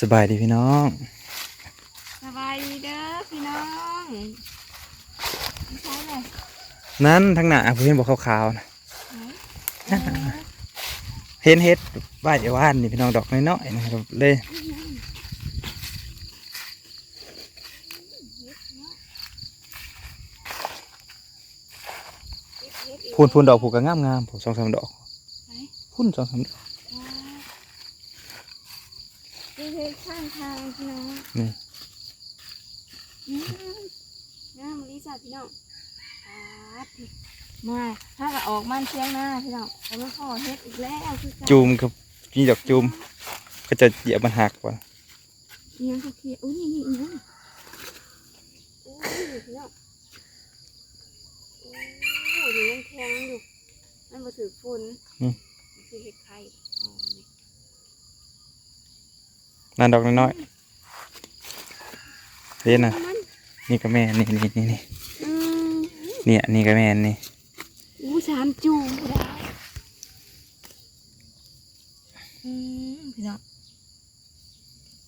สบายดีพี่น้อง สบายดีเด้อพี่น้องไม่ใช่เลยนั้นทั้งหน้าผมเห็นบอกขาวๆนะไหนเออเห็นเฮ็ดบ้านเดียวว่านนี่พี่น้องดอกน้อยๆนะครับเลยพูนพูนดอกผูกก็งามงามผูกสองสามดอกไหนพูนสองสามดอก อ๋อนี่คือข้างทางพี่น้องนี่อืมงามลิซ่าพี่น้องปาดพี่มาถ้าก็ออกมันเชียงหน้าพี่น้องแต่ไม่พอเฮ็ดอีกแล้วคือกันจูมครับมีดอกจูม ก็จะเหยียบมันหักก่อนเอียงเขาเคลียร์อุ้ยนี่นี่อีกนะอุ้ยพี่น้องโอ้ยนี่ยังแข็งอยู่มันมาถือฝุ่นอืมคือเห็ดไข่อ๋อ นี่นั่นดอกน้อยๆเห็นนะมันนี่ก็แม่นนี่นี่นี่นี่อืมเนี่ยนี่ก็แม่นนี่อู้สามจูงก็ได้อืมพี่น้อง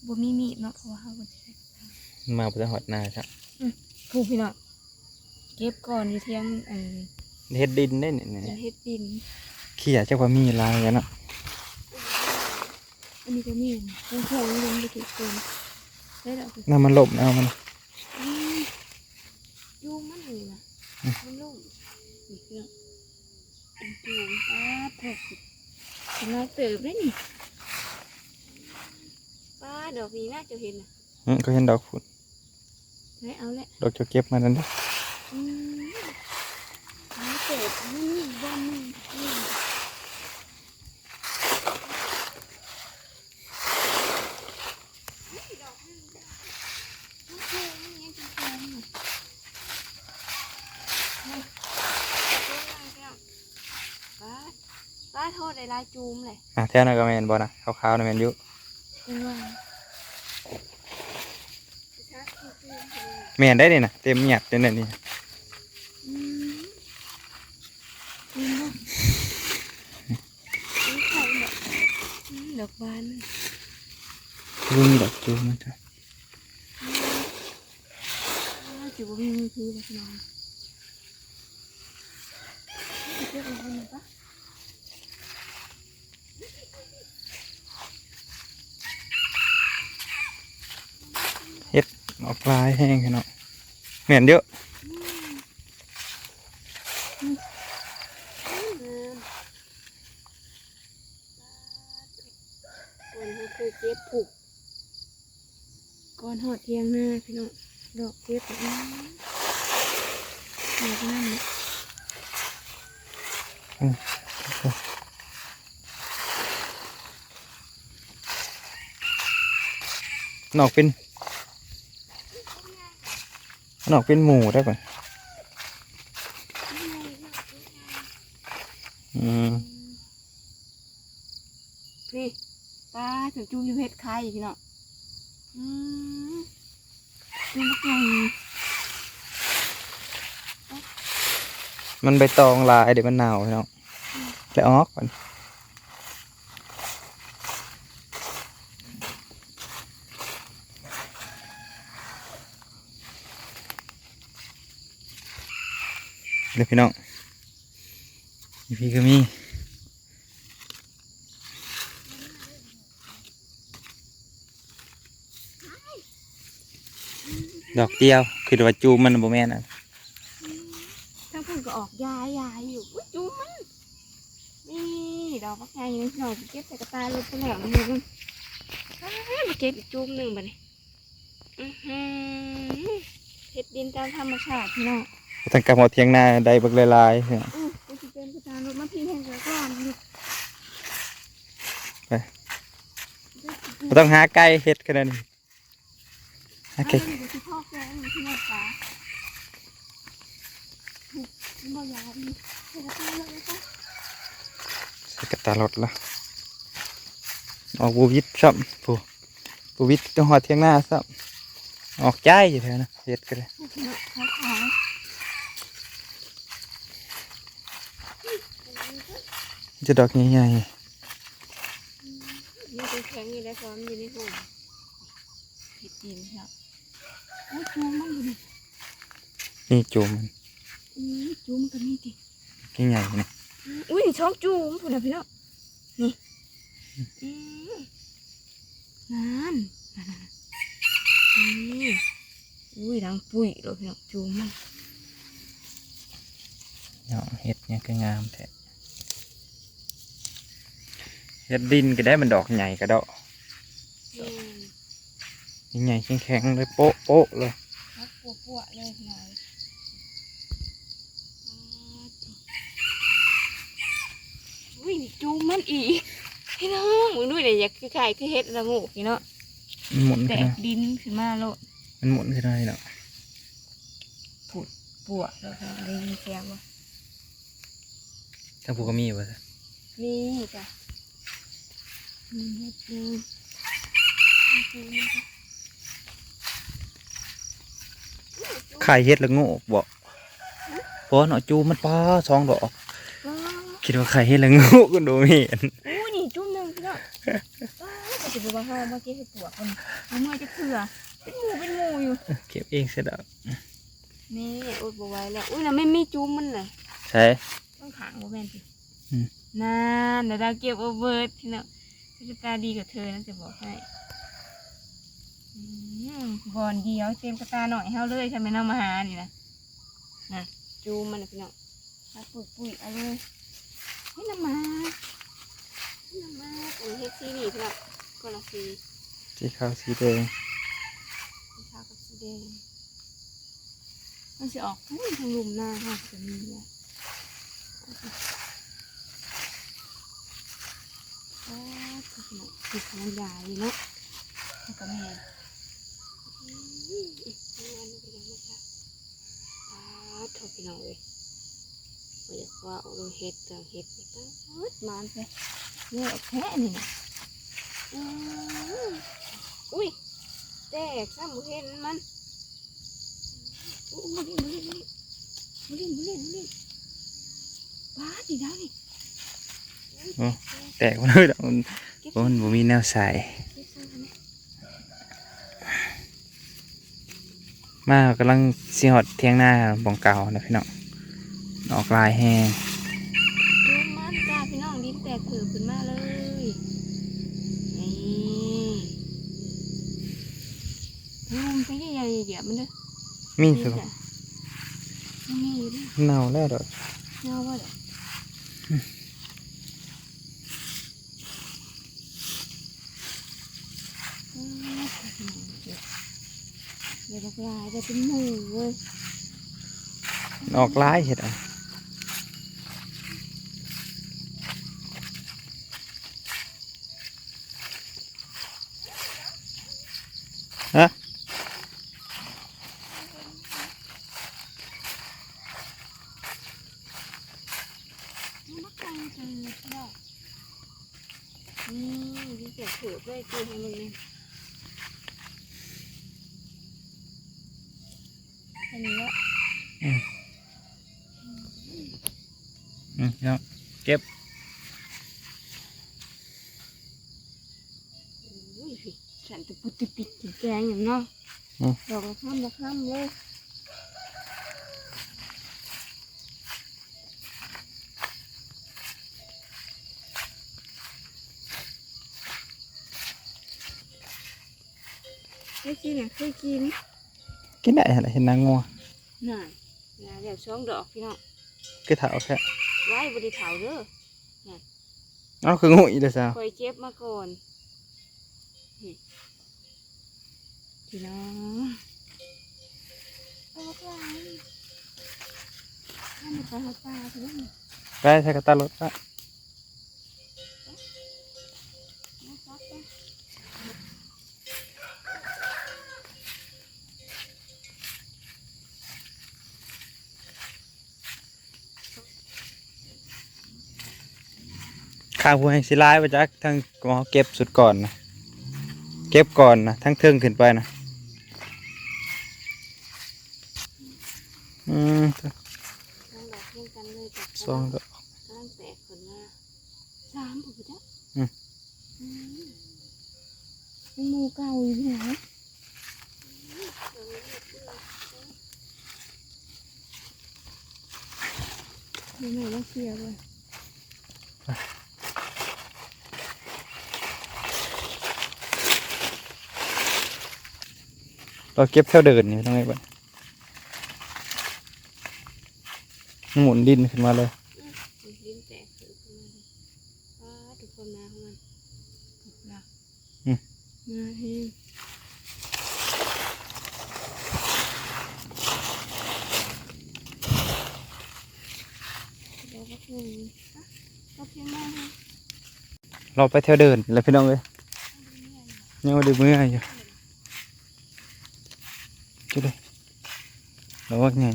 บ่มีมีดเนาะเพราะว่าเฮาบ่ได้ใช้มาประหอดหน้าครับถูกพี่น้องเก็บก่อนอยู่เที่ยงเออเฮ็ดดินได้เนี่ยเป็นเฮ็ดดินเขี้ยเจ้าว่ามีลายกันเนาะ อันนี้ก็มีนะเป็นแข็งลงไปถึงคนได้ดอกคือน้ำมันหลบเอามันอืมยูมันนี่นะมันลุ่มนี่พี่น้องเป็นจูงป้าดแทบสิเป็นลายเติบได้นี่ป้าดดอกนี้น่าจะเห็นนะอืมก็เห็นดอกฝุ่นไหนเอาแหละดอกจะเก็บมานั่นเด้ออืมลายเติบมันนี่บ้านนี่นี่โอเคนี่ยังจะแข็งอยู่นี่ป้าดป้าดโทษ ได้ลายจูมเลยอะแถวนั้นก็แม่นบ่นะขาวๆนะแม่นอยู่เป็นว่าแม่นได้นี่นะเต็มหยัดเลยเนี่ยนี่อืมอืมอืมไข่ดอกอืมดอกบานรุ่นดอกจูมมันจ้ะอ้าวจิ๋วบ่มีมือถือเลยพี่น้องเก็บเอาไว้หน่อยปะ ออกลายแห้งเนาะแม่นเยอะก่อนเขาเคยเก็บผูกก่อนหอดเทียงหน้าพี่น้องดอกเก็บอืมดอกนั่นน่ะนอกเป็น นอกเป็นหมูได้ป่ะอืมนี่ปลาถึงจูมอยู่เพชรไข่พี่น้องอืมจูมบักใหญ่มันใบตองลายเดี๋ยวมันหนาวเนาะแล้วออกก่อน เดี๋ยพี่น้องนี่พี่ก็มีดอกเดียวคือว่าจูมันบ่แม่นอะถ้าพิ่นก็ออกยายยายอยู่อุ๊ยจูมันนี่ดอกบักใหญ่นี่พี่น้องเก็บใส่กระตาลยไปแล้วนี่นึงมาเก็บอีกจูมหนึ่งบัดนี้อือหือเพชรดินตามธรรมชาติพี่น้อง ทางกลับมาเทียงนาได้เบิกลายๆเนี่ยอือกูสิเป็นกระตารถมาพี่แห่งกระก้อนนี่ไปบ่ต้องหาไก่เฮ็ดขนาดนี้หาโอเคไก่เดี๋ยวสิพ่อแกงอยู่ที่หน้าฟ้านี่มันบ่ยาวนี่ใส่กระตาเลยนะคะใส่กระตารถละออกบูวิทซ้ำผู้บูวิทต้องหอดเทียงหน้าซ้ำออกใจอยู่แถวนะเฮ็ดก็ได้พี่น้องขาวขาว จะดอกใหญ่นี่เป็นแข็งอยู่แล้วพร้อมอยู่ในห่มผิดดินพี่น้องโอ้ยจูมันอยู่นี่นี่จูมมันอือจูมันก็มีดิยิ่งใหญ่นะอุ้ยนี่ช่องจูมพูดนะพี่น้องนี่อืมนั่นนั่นนั่นนี่อุ้ยดังปุ๋ยเลยพี่น้องจูมมันเนาะเห็ดเนี่ยก็งามแท้ เห็ดดินก็ได้มันดอกใหญ่ก็ดอกอืมยิ่งใหญ่แข็งๆเลยโป๊ะโป๊ะเลยครับปัวปัวๆเลยพี่น้องอุ้ยนี่จูมมันอีกพี่น้องมึงดูเนี่ยอยากคือไข่คือเห็ดละงูพี่เนาะมันหมุนแตขึ้นกมาดินขึ้นมาโลดมันหมุนขึ้นได้เนาะปัวแล้วก็ได้ยินเสียงว่าทั้งผูก็มีวะนี่จ้ะ มีเห็ดเลยจูมมันจ้ะไข่เห็ดละโงูบอกเพราะเนาะจูมันป้าสองดอก ว้าวคิดว่าไข่เห็ดละโงูก็ดูไม่เห็นอู้นี่จุ่มหนึ่งพี่น้องว้าวก็จะบอกว่าเฮาเมื่อกี้ให้ปวดคนเอามื่อจะเถื่อเป็นหมูเป็นหมูอยู่เก็บเองเสร็จแล้วนี่อดบไหว้แล้วอุ้ยน่ะไม่มีจุ่มมันเลยใช่ ต้องถางบ่แม่นสิอืม นานเดี๋ยวเราเก็บเอาเบิร์ดพี่น้อง จะตาดีกับเธอนั่นจะบอกให้อืมบอนเดียวเต็มกระตาหน่อยเฮาเลยใช่ไหมน้องมาหานี่นะน่ะจุ่มมันน่ะพี่น้องมาปุ๋ยปุ๋ยๆเอาเลยให้น้ำมาให้น้ำมาอันนี้เฮ็ดซีนี่พี่น้องก็ละซีสีขาวสีแดงสีขาวกับสีแดงมันจะออกพุ่งทางลุมหน้าค่ะจะมีเนี่ยโอ้ยข นาดติดมันใหญ่เนาะแล้วก็แม่อืมอีกอันก็ยังไม่ค่ะอ้าวโทษพี่น้องเลยว่าอยากว่าเอาเห็ดเตืองเห็ดนี่ตั้งเอิดมานไปเนี่ยแค่นี่นะอืมอุ้ยแตกซ้ำบ่เห็นมันโอ้โหมาดิมาดิมาดิมาดิมาดิมาดิว้าดีดาวนี่แตกมาเลยดอกมันเก็ บเพราะมันบ่มีแนวใส่เก็บซ้ำทำไมมากำลังสิฮอดเที่ยงหน้าบ่องเก่านะพี่น้องออกลายแห้งดูมันจ้าพี่น้องดินแตกเถือขึ้นมาเลยนี่ลุมไปใหญ่ๆเหยียบมันเด้อมีนี่สิบ่จ้ะมันมีอยู่เด้อเน่าแล้วดอกเงาว่าเด้อ อืมเดี๋ยวเราลายจะเป็นหมูเว้ยออกลายเห็ดอะฮะมักกันจังเลยพี่น้องนี่ดิเสียเถือด้วยกูให้มึงเลย นนี้ละอืมพี่น้องเก็บโอ้ยพี่ฉันจะปุติปิดกินแกงอย่างเนาะดอกละข้ามละข้ามเลยเคยกินอะเคยกินกินได้อะไรเห็นนางงัว น่ะงานเดี๋ยวช่องดอกพี่น้องคือเถาแค่ไว้บริเถาเด้อเอาคืองูอีเด้อจ้าคอยเจ็บมาก่อนนี่พี่น้องเอาลูกหลานให้มันไปหาปลาเถอะนี่ไปใส่กระตารถละ ข้าวหัวแห่งสิลายไปจักทั้งหมอเก็บสุดก่อนนะเก็บก่อนนะทั้งเทิงขึ้นไปนะอืมน้องดอกเพียงกันเลยจับสองดอกกำลังแตกคนมาสามผมจ้ะอืมอืมเป็นหมูเก่าอยู่ที่ไหนนี่หน่อยต้องเคลียร์เลย เราเก็บแถวเดินนี่ต้องไงบ้างหมุนดินขึ้นมาเลยลิ้นแตกขึ้นมาเลยว้าทุกคนมาของมันนะอืมมาเฮ้เดี๋ยวก็คืออะก็เพียงแม่ให้เราไปแถวเดินแล้วพี่น้องเลยยังไม่ได้เมื่อยอยู่ จุดเลยเราว่าไง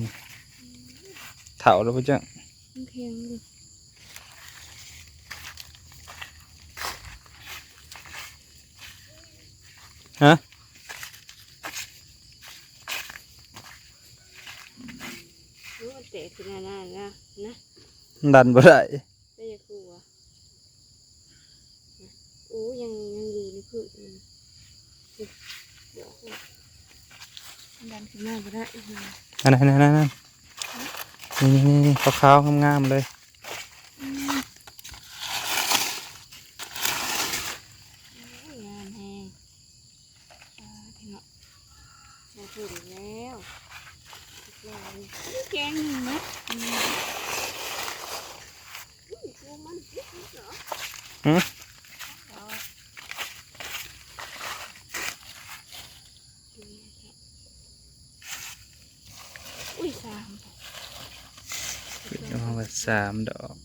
ดันขึ้นมาก็ได้อีกหน่อยอันนั้นอันนั้นอันนั้นนี่นี่นี่ขาวๆงามๆเลย อืมโอ้ยงามแฮงอ่าพี่เนาะมาพูดอีกแล้วอีกแล้วนี่แกงหนึ่งนะอืมอุ้ยตัวมันนิดนิดเหรอ หืม เอาดูนะครับอุ้ ยสามเอาไว้สามดอก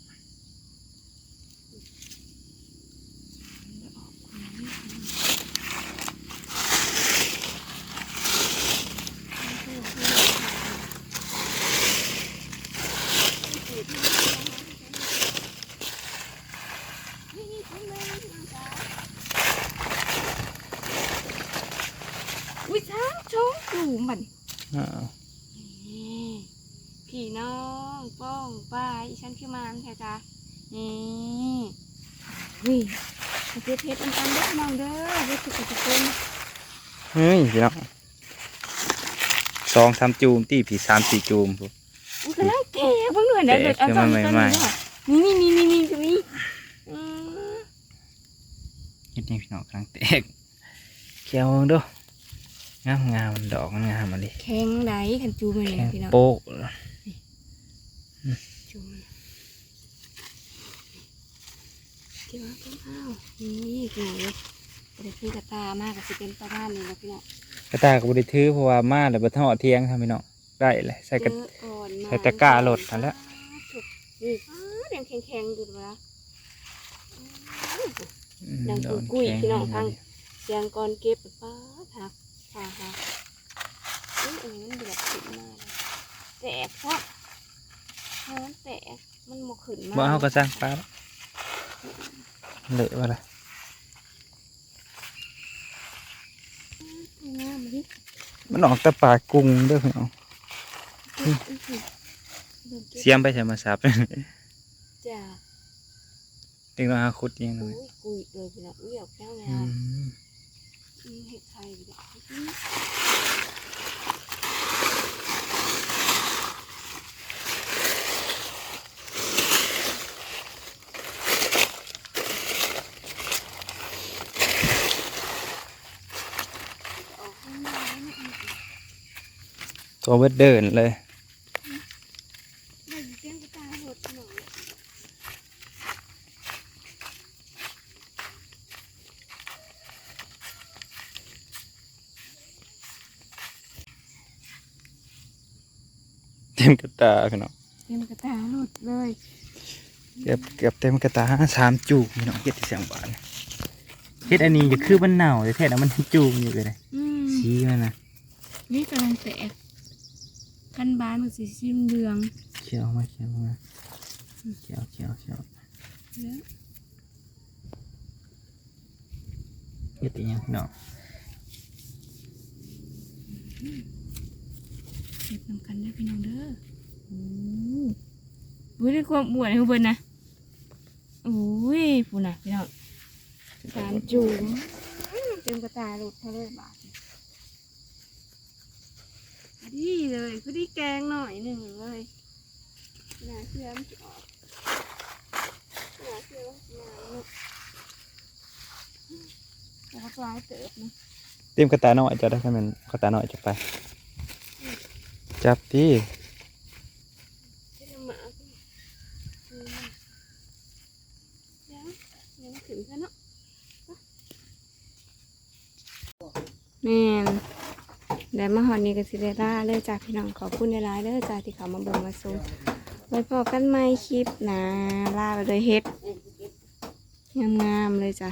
อุ้ยช้างโชว์อยู่มันอ้าวนี่ พี่น้องป้องป้ายฉันคือมานแท้จ้ะนี่วิ่งเพชรเพชรอันตันเด้อน้องเด้อเด้อทุกคนทุกคนเฮ้ยพี่น้องสองสามจูมตีผีสามสี่จูมพู้อุ้ยกำลังแก่เพิ่งหน่วยเด็กแก่เด็กเอาคือจอมัมนต้นใหม่นี้ด้วยนี่นี่นี่นี่ตรงนี้อืมเฮ็ดนี่พี่น้องกำลังแตกเขียวเบิ่งดูงามงามๆดอกมันงามมาดิแข็งไหนขันจูมันแข็เนี่ยงพี่น้องโป๊ก จูมันเดี๋ยวเอาต้นอ้าวนี่พี่น้องเลยเด็กพี่กระตามากกับสิเป็นประมาณนี้แล้วพี่น้องกระตายกับบริถือเพราะว่ามาแล้วบ่ทอดเที่ยงทำพี่น้องได้เลยใส่กระ เจออ่อนมาใส่ตะกร้าโหลดทันแล้ว ถูกนี่อ้าวแดงแข็งๆดูดูนะ อืมดังดอกกุ้ยแข็พี่น้องมาทางดิเสียงก่อนเก็บป้าทักค่ะค่ะอุ้ยอันนี้มันเดือดขึ้นมาเลยแตกเพราะเพราะมันแตกมันหมกขึ้นมา บ่เอาก็สร้างปลาแล้วเหลือว่าละงามดิมันออกแต่ปลากุ้งเด้อพี่น้องอื้อหือเบิ่งก็บเสียมไปใส่มาสับจ้าตึงเราหาขุดเองเลอุ้ยยกุยเลยพี่น้องอุ้ยออกแก้วอืงามมอืมเห็ดไข่พี่น้องอื้อออกข้างหน้าแล้วเนี่ย ตัวเบิดเดินเลยได้ยินเสียงกระต่ายหดหน่อยเต็มกระตาพี่น้องเสียงกระต่ายหลุดเลยเกือบเกือบเต็มกระตาสามจูบพี่น้องเฮ็ดที่เสียงบานเฮ็ดอันนี้จะคือมันเน่าแต่แท้แล้วมันจูบอยู่เลยอืมชี้มันนะนี่กำลังแตก กันบานมันสีซิมเหลืองเขียวมาเขียวมาเขียวเขียวเขียวเยอะเฮ็ดอีหยังพี่น้องเก็บนำกันเด้พี่น้องเด้อโอ้อุ้ยได้ความอ้วนให้เพิ่นนะโอ้ยพูน่ะพี่น้องสามจูงเต็มกระตายหลุดทะเลบาท ดีเลยพอดีแกงหน่อยหนึ่งเลยน่าเชื่อมันจะออกน่าเชื่อว่าจะมาเนาะแล้วก็ปลายเติบนะเตรียมกระตาน้อยจะได้แค่มันกระตาน้อยจะไป จับที่ที่เรามาอืมยังยังถึงซะเนาะแม่น แล้วมาหอนนี้ก็สิเดล่าเลยจากพี่น้องขอบคุณในร้ายเด้อจากที่เขามาเบิ่งมาชมไว้พอกันไหมคลิปนะล่าไปเลยเฮ็ดงามๆเลยจ้ะ